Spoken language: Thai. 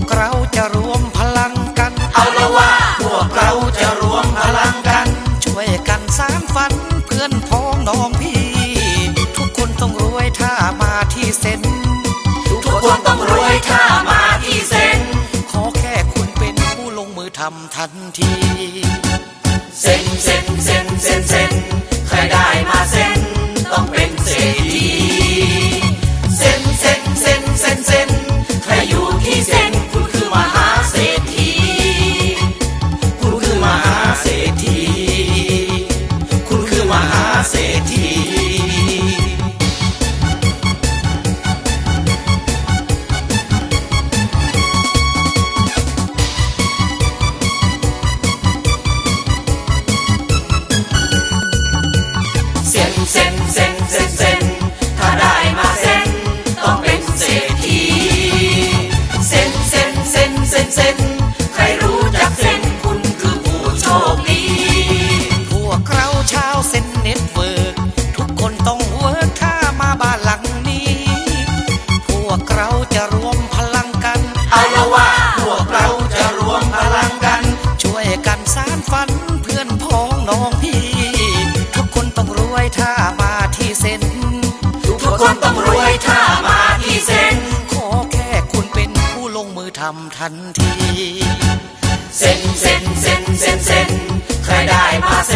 กเราจะรวมพลังกัน เอาละว่า พวกเราจะรวมพลังกัน ช่วยกันสร้างฝันเพื่อนพ้องน้องพี่ ทุกคนต้องรวยถ้ามาที่เซ็น ทุกคนต้องรวยถ้ามาที่เซ็น ขอแค่คุณเป็นผู้ลงมือทำทันที เซ็นเซ็นเซ็นเซ็นเซ็นใครได้มาเซ็นต้องเป็นเศรษฐีเซ็นเซ็นเซ็นเซ็นเซ็น เซ็นเซ็นเซ็นใครรู้จักเซ็นคุณคือผู้โชคดี พวกเราชาวเซ็นเน็ตเวิร์กทุกคนต้องเวิร์กถ้ามาบ้านหลังนี้ พวกเราจะรวมพลังกัน เอาละว่าพวกเราจะรวมพลังกัน ช่วยกันสร้างฝันเพื่อนพ้องน้องพี่ ทุกคนต้องรวยถ้ามาที่เซ็นทุกคนต้องำทันที เซ็นเซ็นเซ็นเซ็นเซ็นใครได้มาเซ็น